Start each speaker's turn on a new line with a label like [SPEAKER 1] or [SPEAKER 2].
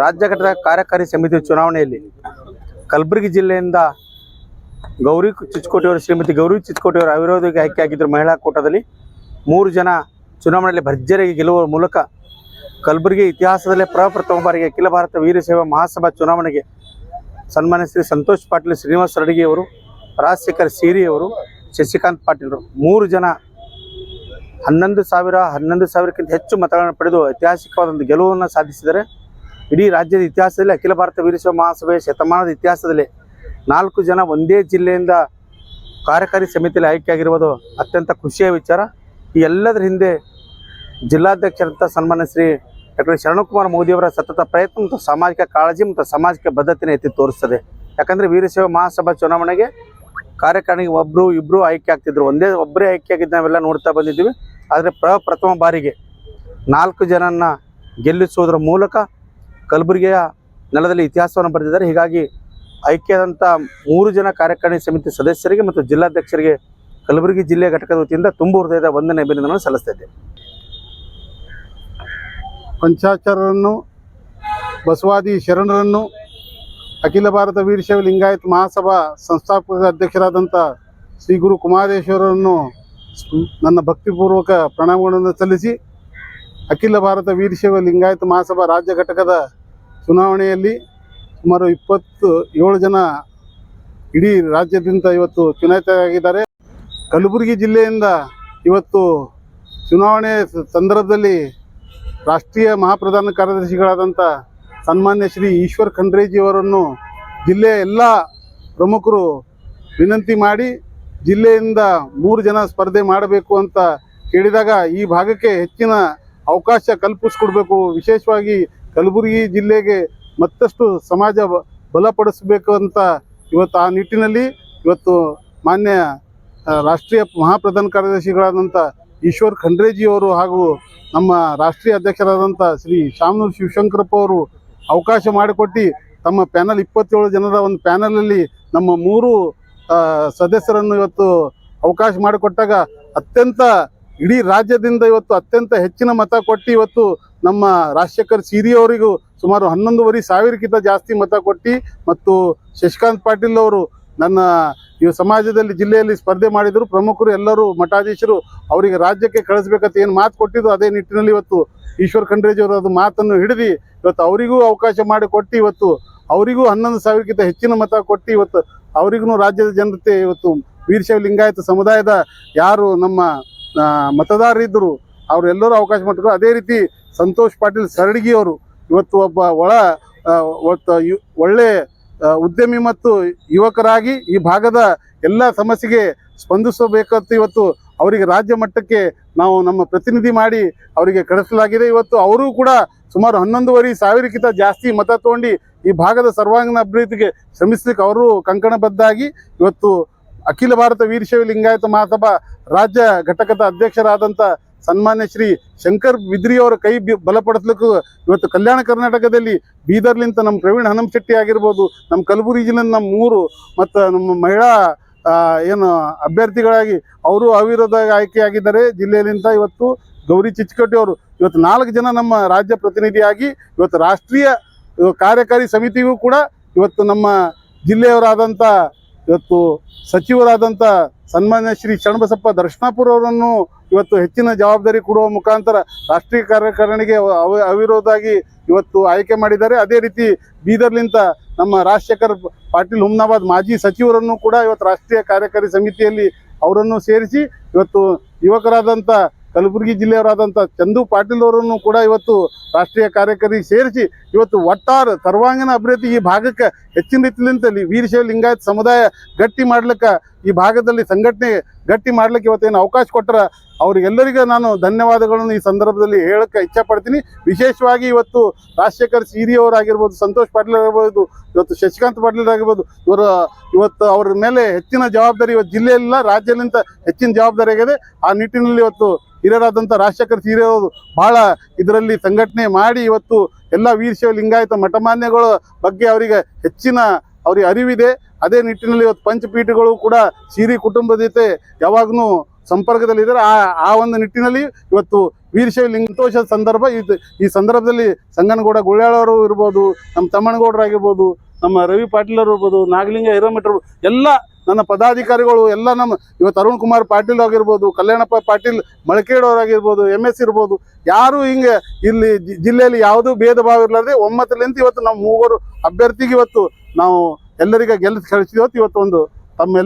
[SPEAKER 1] ರಾಜ್ಯ ಘಟಕ ಕಾರ್ಯಕಾರಿ ಸಮಿತಿ ಚುನಾವಣೆಯಲ್ಲಿ ಕಲಬುರಗಿ ಜಿಲ್ಲೆಯಿಂದ ಗೌರಿ ಚಿಚ್ಕೋಟಿಯವರು, ಶ್ರೀಮತಿ ಗೌರಿ ಚಿಚ್ಕೋಟಿಯವರು ಅವಿರೋಧವಾಗಿ ಆಯ್ಕೆಯಾಗಿದ್ದರು ಮಹಿಳಾ ಕೂಟದಲ್ಲಿ ಮೂರು ಜನ ಚುನಾವಣೆಯಲ್ಲಿ ಭರ್ಜರಿಗೆ ಗೆಲ್ಲುವ ಮೂಲಕ ಕಲಬುರಗಿ ಇತಿಹಾಸದಲ್ಲೇ ಪ್ರಪ್ರಥಮ ಬಾರಿಗೆ ಅಖಿಲ ಭಾರತ ವೀರಶೈವ ಮಹಾಸಭಾ ಚುನಾವಣೆಗೆ ಸನ್ಮಾನ್ಯ ಶ್ರೀ ಸಂತೋಷ್ ಪಾಟೀಲ್, ಶ್ರೀನಿವಾಸ ರಡಗಿಯವರು ರಾಜಶೇಖರ್ ಸೀರಿಯವರು ಶಶಿಕಾಂತ್ ಪಾಟೀಲ್ರು ಮೂರು ಜನ ಹನ್ನೊಂದು ಸಾವಿರ, ಹನ್ನೊಂದು ಸಾವಿರಕ್ಕಿಂತ ಹೆಚ್ಚು ಮತಗಳನ್ನು ಪಡೆದು ಐತಿಹಾಸಿಕವಾದ ಒಂದು ಗೆಲುವನ್ನು ಸಾಧಿಸಿದರೆ ಇಡೀ ರಾಜ್ಯದ ಇತಿಹಾಸದಲ್ಲಿ ಅಖಿಲ ಭಾರತ ವೀರಶೈವ ಮಹಾಸಭೆಯ ಶತಮಾನದ ಇತಿಹಾಸದಲ್ಲಿ ನಾಲ್ಕು ಜನ ಒಂದೇ ಜಿಲ್ಲೆಯಿಂದ ಕಾರ್ಯಕಾರಿ ಸಮಿತಿಯಲ್ಲಿ ಆಯ್ಕೆಯಾಗಿರುವುದು ಅತ್ಯಂತ ಖುಷಿಯ ವಿಚಾರ. ಈ ಎಲ್ಲದರ ಹಿಂದೆ ಜಿಲ್ಲಾಧ್ಯಕ್ಷರಂತ ಸನ್ಮಾನ್ಯ ಶ್ರೀ ಡಾಕ್ಟರ್ ಶರಣಕುಮಾರ್ ಮೋದಿಯವರ ಸತತ ಪ್ರಯತ್ನ ಮತ್ತು ಸಾಮಾಜಿಕ ಕಾಳಜಿ ಮತ್ತು ಸಾಮಾಜಿಕ ಬದ್ಧತೆಯನ್ನು ಎತ್ತಿ ತೋರಿಸ್ತದೆ. ಯಾಕಂದರೆ ವೀರಶೈವ ಮಹಾಸಭಾ ಚುನಾವಣೆಗೆ ಕಾರ್ಯಕಾರಿಣಿಗೆ ಒಬ್ಬರು ಇಬ್ಬರು ಆಯ್ಕೆ ಆಗ್ತಿದ್ರು. ಒಂದೇ ಒಬ್ಬರೇ ಆಯ್ಕೆ ಆಗಿದ್ದು ನಾವೆಲ್ಲ ನೋಡ್ತಾ ಬಂದಿದ್ದೀವಿ. ಆದರೆ ಪ್ರಪ್ರಥಮ ಬಾರಿಗೆ ನಾಲ್ಕು ಜನನ್ನ ಗೆಲ್ಲಿಸುವುದರ ಮೂಲಕ ಕಲಬುರಗಿಯ ನೆಲದಲ್ಲಿ ಇತಿಹಾಸವನ್ನು ಬರೆದಿದ್ದಾರೆ. ಹೀಗಾಗಿ ಆಯ್ಕೆಯಾದಂಥ ಮೂರು ಜನ ಕಾರ್ಯಕಾರಿಣಿ ಸಮಿತಿ ಸದಸ್ಯರಿಗೆ ಮತ್ತು ಜಿಲ್ಲಾಧ್ಯಕ್ಷರಿಗೆ ಕಲಬುರಗಿ ಜಿಲ್ಲೆ ಘಟಕದ ವತಿಯಿಂದ ತುಂಬು ಹೃದಯದ ವಂದನೆ ಅಭಿನಂದನೆ ಸಲ್ಲಿಸ್ತಾ
[SPEAKER 2] ಪಂಚಾಚಾರರನ್ನು ಬಸವಾದಿ ಶರಣರನ್ನು, ಅಖಿಲ ಭಾರತ ವೀರಶೈವ ಲಿಂಗಾಯತ್ ಮಹಾಸಭಾ ಸಂಸ್ಥಾಪಕ ಅಧ್ಯಕ್ಷರಾದಂಥ ಶ್ರೀ ಗುರು ಕುಮಾರೇಶ್ವರರನ್ನು ನನ್ನ ಭಕ್ತಿಪೂರ್ವಕ ಪ್ರಣಾಮಗಳನ್ನು ಸಲ್ಲಿಸಿ ಅಖಿಲ ಭಾರತ ವೀರಶೈವ ಲಿಂಗಾಯತ ಮಹಾಸಭಾ ರಾಜ್ಯ ಘಟಕದ ಚುನಾವಣೆಯಲ್ಲಿ ಸುಮಾರು ಇಪ್ಪತ್ತು ಏಳು ಜನ ಇಡೀ ರಾಜ್ಯದಿಂದ ಇವತ್ತು ಚುನಾಯಿತರಾಗಿದ್ದಾರೆ. ಕಲಬುರಗಿ ಜಿಲ್ಲೆಯಿಂದ ಇವತ್ತು ಚುನಾವಣೆ ಸಂದರ್ಭದಲ್ಲಿ ರಾಷ್ಟ್ರೀಯ ಮಹಾಪ್ರಧಾನ ಕಾರ್ಯದರ್ಶಿಗಳಾದಂಥ ಸನ್ಮಾನ್ಯ ಶ್ರೀ ಈಶ್ವರ್ ಖಂಡ್ರೇಜಿಯವರನ್ನು ಜಿಲ್ಲೆಯ ಎಲ್ಲ ಪ್ರಮುಖರು ವಿನಂತಿ ಮಾಡಿ ಜಿಲ್ಲೆಯಿಂದ ಮೂರು ಜನ ಸ್ಪರ್ಧೆ ಮಾಡಬೇಕು ಅಂತ ಕೇಳಿದಾಗ ಈ ಭಾಗಕ್ಕೆ ಹೆಚ್ಚಿನ ಅವಕಾಶ ಕಲ್ಪಿಸ್ಕೊಡ್ಬೇಕು. ವಿಶೇಷವಾಗಿ ಕಲಬುರಗಿ ಜಿಲ್ಲೆಗೆ ಮತ್ತಷ್ಟು ಸಮಾಜ ಬಲಪಡಿಸಬೇಕು ಅಂತ ಇವತ್ತು ಆ ನಿಟ್ಟಿನಲ್ಲಿ ಇವತ್ತು ಮಾನ್ಯ ರಾಷ್ಟ್ರೀಯ ಮಹಾಪ್ರಧಾನ ಕಾರ್ಯದರ್ಶಿಗಳಾದಂಥ ಈಶ್ವರ್ ಖಂಡ್ರೇಜಿಯವರು ಹಾಗೂ ನಮ್ಮ ರಾಷ್ಟ್ರೀಯ ಅಧ್ಯಕ್ಷರಾದಂಥ ಶ್ರೀ ಶಾಮನೂರ್ ಶಿವಶಂಕರಪ್ಪ ಅವರು ಅವಕಾಶ ಮಾಡಿಕೊಟ್ಟು ತಮ್ಮ ಪ್ಯಾನಲ್ ಇಪ್ಪತ್ತೇಳು ಜನರ ಒಂದು ಪ್ಯಾನಲಲ್ಲಿ ನಮ್ಮ ಮೂರು ಸದಸ್ಯರನ್ನು ಇವತ್ತು ಅವಕಾಶ ಮಾಡಿಕೊಟ್ಟಾಗ ಅತ್ಯಂತ ಇಡೀ ರಾಜ್ಯದಿಂದ ಇವತ್ತು ಅತ್ಯಂತ ಹೆಚ್ಚಿನ ಮತ ಕೊಟ್ಟು ಇವತ್ತು ನಮ್ಮ ರಾಜಶೇಖರ್ ಸಿರಿ ಅವರಿಗೂ ಸುಮಾರು ಹನ್ನೊಂದುವರೆ ಸಾವಿರಕ್ಕಿಂತ ಜಾಸ್ತಿ ಮತ ಕೊಟ್ಟು ಮತ್ತು ಶಶಿಕಾಂತ್ ಪಾಟೀಲ್ ಅವರು ನನ್ನ ಈ ಸಮಾಜದಲ್ಲಿ ಜಿಲ್ಲೆಯಲ್ಲಿ ಸ್ಪರ್ಧೆ ಮಾಡಿದರು. ಪ್ರಮುಖರು ಎಲ್ಲರೂ ಮಠಾಧೀಶರು ಅವರಿಗೆ ರಾಜ್ಯಕ್ಕೆ ಕಳಿಸ್ಬೇಕಂತ ಏನು ಮಾತು ಕೊಟ್ಟಿದ್ದು ಅದೇ ನಿಟ್ಟಿನಲ್ಲಿ ಇವತ್ತು ಈಶ್ವರ್ ಖಂಡ್ರೇಜಿಯವರು ಅದು ಮಾತನ್ನು ಹಿಡಿದು ಇವತ್ತು ಅವರಿಗೂ ಅವಕಾಶ ಮಾಡಿ ಕೊಟ್ಟು ಇವತ್ತು ಅವರಿಗೂ ಹನ್ನೊಂದು ಸಾವಿರಕ್ಕಿಂತ ಹೆಚ್ಚಿನ ಮತ ಕೊಟ್ಟು ಇವತ್ತು ಅವರಿಗೂ ರಾಜ್ಯದ ಜನತೆ ಇವತ್ತು ವೀರಶೈವ ಲಿಂಗಾಯತ ಸಮುದಾಯದ ಯಾರು ನಮ್ಮ ಮತದಾರರಿದ್ದರು. ಅವರೆಲ್ಲರೂ ಅವಕಾಶ ಮಾಡಿದ್ರು. ಅದೇ ರೀತಿ ಸಂತೋಷ್ ಪಾಟೀಲ್ ಸರಡಗಿ ಅವರು ಇವತ್ತು ಒಬ್ಬ ಒಳ ಒಳ್ಳೆ ಉದ್ಯಮಿ ಮತ್ತು ಯುವಕರಾಗಿ ಈ ಭಾಗದ ಎಲ್ಲ ಸಮಸ್ಯೆಗೆ ಸ್ಪಂದಿಸಬೇಕಂತ ಇವತ್ತು ಅವರಿಗೆ ರಾಜ್ಯ ಮಟ್ಟಕ್ಕೆ ನಾವು ನಮ್ಮ ಪ್ರತಿನಿಧಿ ಮಾಡಿ ಅವರಿಗೆ ಕಳಿಸಲಾಗಿದೆ. ಇವತ್ತು ಅವರು ಕೂಡ ಸುಮಾರು ಹನ್ನೊಂದುವರೆ ಸಾವಿರಕ್ಕಿಂತ ಜಾಸ್ತಿ ಮತ ತಗೊಂಡು ಈ ಭಾಗದ ಸರ್ವಾಂಗೀಣ ಅಭಿವೃದ್ಧಿಗೆ ಶ್ರಮಿಸಲಿಕ್ಕೆ ಅವರು ಕಂಕಣಬದ್ಧಾಗಿ ಇವತ್ತು ಅಖಿಲ ಭಾರತ ವೀರಶೈವ ಲಿಂಗಾಯತ ಮಹಾಸಭಾ ರಾಜ್ಯ ಘಟಕದ ಅಧ್ಯಕ್ಷರಾದಂಥ ಸನ್ಮಾನ್ಯ ಶ್ರೀ ಶಂಕರ್ ಬಿದ್ರಿ ಅವರ ಕೈ ಬಲಪಡಿಸ್ಲಿಕ್ಕೂ ಇವತ್ತು ಕಲ್ಯಾಣ ಕರ್ನಾಟಕದಲ್ಲಿ ಬೀದರ್ಲಿಂತ ನಮ್ಮ ಪ್ರವೀಣ್ ಹನಮಶೆಟ್ಟಿ ಆಗಿರ್ಬೋದು, ನಮ್ಮ ಕಲಬುರಗಿ ಜಿಲ್ಲೆ ನಮ್ಮ ಮೂರು ಮತ್ತು ನಮ್ಮ ಮಹಿಳಾ ಏನು ಅಭ್ಯರ್ಥಿಗಳಾಗಿ ಅವರು ಅವಿರೋಧ ಆಯ್ಕೆಯಾಗಿದ್ದಾರೆ. ಜಿಲ್ಲೆಯಲ್ಲಿಂದ ಇವತ್ತು ಗೌರಿ ಚಿಚ್ಚಕಟ್ಟಿ ಅವರು ಇವತ್ತು ನಾಲ್ಕು ಜನ ನಮ್ಮ ರಾಜ್ಯ ಪ್ರತಿನಿಧಿಯಾಗಿ ಇವತ್ತು ರಾಷ್ಟ್ರೀಯ ಕಾರ್ಯಕಾರಿ ಸಮಿತಿಗೂ ಕೂಡ ಇವತ್ತು ನಮ್ಮ ಜಿಲ್ಲೆಯವರಾದಂಥ ಇವತ್ತು ಸಚಿವರಾದಂಥ ಸನ್ಮಾನ್ಯ ಶ್ರೀ ಶರಣಬಸಪ್ಪ ದರ್ಶನಾಪುರ ಅವರನ್ನು ಇವತ್ತು ಹೆಚ್ಚಿನ ಜವಾಬ್ದಾರಿ ಕೊಡುವ ಮುಖಾಂತರ ರಾಷ್ಟ್ರೀಯ ಕಾರ್ಯಕಾರಿಣಿಗೆ ಅವಿರೋಧವಾಗಿ ಇವತ್ತು ಆಯ್ಕೆ ಮಾಡಿದ್ದಾರೆ. ಅದೇ ರೀತಿ ಬೀದರ್ಲಿಂತ ನಮ್ಮ ರಾಜಶೇಖರ್ ಪಾಟೀಲ್ ಹುಮ್ನಾಬಾದ್ ಮಾಜಿ ಸಚಿವರನ್ನು ಕೂಡ ಇವತ್ತು ರಾಷ್ಟ್ರೀಯ ಕಾರ್ಯಕಾರಿ ಸಮಿತಿಯಲ್ಲಿ ಅವರನ್ನು ಸೇರಿಸಿ ಇವತ್ತು ಯುವಕರಾದಂಥ ಕಲಬುರಗಿ ಜಿಲ್ಲೆಯವರಾದಂಥ ಚಂದು ಪಾಟೀಲ್ ಅವರನ್ನು ಕೂಡ ಇವತ್ತು ರಾಷ್ಟ್ರೀಯ ಕಾರ್ಯಕಾರಿ ಸೇರಿಸಿ ಇವತ್ತು ಒಟ್ಟಾರೆ ಸರ್ವಾಂಗೀಣ ಅಭಿವೃದ್ಧಿ ಈ ಭಾಗಕ್ಕೆ ಹೆಚ್ಚಿನ ರೀತಿಯಿಂದ ವೀರಶೈವ ಲಿಂಗಾಯತ್ ಸಮುದಾಯ ಗಟ್ಟಿ ಮಾಡ್ಲಿಕ್ಕೆ ಈ ಭಾಗದಲ್ಲಿ ಸಂಘಟನೆ ಗಟ್ಟಿ ಮಾಡ್ಲಿಕ್ಕೆ ಇವತ್ತೇನು ಅವಕಾಶ ಕೊಟ್ಟರೆ ಅವ್ರಿಗೆಲ್ಲರಿಗೂ ನಾನು ಧನ್ಯವಾದಗಳನ್ನು ಈ ಸಂದರ್ಭದಲ್ಲಿ ಹೇಳಕ್ಕೆ ಇಚ್ಛಪಡ್ತೀನಿ ವಿಶೇಷವಾಗಿ ಇವತ್ತು ರಾಜಶೇಖರ್ ಸಿರಿ ಅವರಾಗಿರ್ಬೋದು ಸಂತೋಷ್ ಪಾಟೀಲ್ ಆಗಿರ್ಬೋದು, ಇವತ್ತು ಶಶಿಕಾಂತ್ ಪಾಟೀಲ್ ಆಗಿರ್ಬೋದು, ಇವರ ಇವತ್ತು ಅವ್ರ ಮೇಲೆ ಹೆಚ್ಚಿನ ಜವಾಬ್ದಾರಿ ಇವತ್ತು ಜಿಲ್ಲೆಯಲ್ಲ ರಾಜ್ಯದಿಂದ ಹೆಚ್ಚಿನ ಜವಾಬ್ದಾರಿ ಆಗಿದೆ. ಆ ನಿಟ್ಟಿನಲ್ಲಿ ಇವತ್ತು ಹಿರಿಯರಾದಂಥ ರಾಜಶೇಖರ್ ಸಿರಿ ಅವರು ಬಹಳ ಇದರಲ್ಲಿ ಸಂಘಟನೆ ಮಾಡಿ ಇವತ್ತು ಎಲ್ಲ ವೀರಶೈವ ಲಿಂಗಾಯತ ಮಠಮಾನ್ಯಗಳ ಬಗ್ಗೆ ಅವರಿಗೆ ಹೆಚ್ಚಿನ ಅವ್ರಿಗೆ ಅರಿವಿದೆ. ಅದೇ ನಿಟ್ಟಿನಲ್ಲಿ ಇವತ್ತು ಪಂಚಪೀಠಗಳು ಕೂಡ ಸಿರಿ ಕುಟುಂಬದ ಜೊತೆ ಯಾವಾಗಲೂ ಸಂಪರ್ಕದಲ್ಲಿದ್ದಾರೆ. ಆ ಆ ಒಂದು ನಿಟ್ಟಿನಲ್ಲಿ ಇವತ್ತು ವೀರಶೈವ ಲಿಂಗತೋಷದ ಸಂದರ್ಭ ಇದು ಈ ಸಂದರ್ಭದಲ್ಲಿ ಸಂಗನಗೌಡ ಗುಳ್ಯಾಳವರು ಇರ್ಬೋದು, ನಮ್ಮ ತಮ್ಮನಗೌಡರಾಗಿರ್ಬೋದು ನಮ್ಮ ರವಿ ಪಾಟೀಲ್ ಅವರು ಇರ್ಬೋದು, ನಾಗಲಿಂಗ ಹಿರೇಮಠ ಎಲ್ಲ ನನ್ನ ಪದಾಧಿಕಾರಿಗಳು, ಎಲ್ಲ ನಮ್ಮ ಇವತ್ತು ಅರುಣ್ ಕುಮಾರ್ ಪಾಟೀಲ್ ಆಗಿರ್ಬೋದು, ಕಲ್ಯಾಣಪ್ಪ ಪಾಟೀಲ್ ಮಳಕೇಡವರಾಗಿರ್ಬೋದು ಎಂ ಎಸ್ ಇರ್ಬೋದು, ಯಾರು ಹಿಂಗೆ ಇಲ್ಲಿ ಜಿಲ್ಲೆಯಲ್ಲಿ ಯಾವುದೂ ಭೇದ ಭಾವ ಇರಲಾರ್ದೆ ಒಮ್ಮತಲಿಂತ ಇವತ್ತು ನಮ್ಮ ಮೂವರು ಅಭ್ಯರ್ಥಿಗೆ ಇವತ್ತು ನಾವು ಎಲ್ಲರಿಗ ಗೆಲ್ಲಿಸಿ ಕಳಿಸಿದವತ್ತು ಇವತ್ತು ಒಂದು ತಮ್ಮೆಲ್ಲ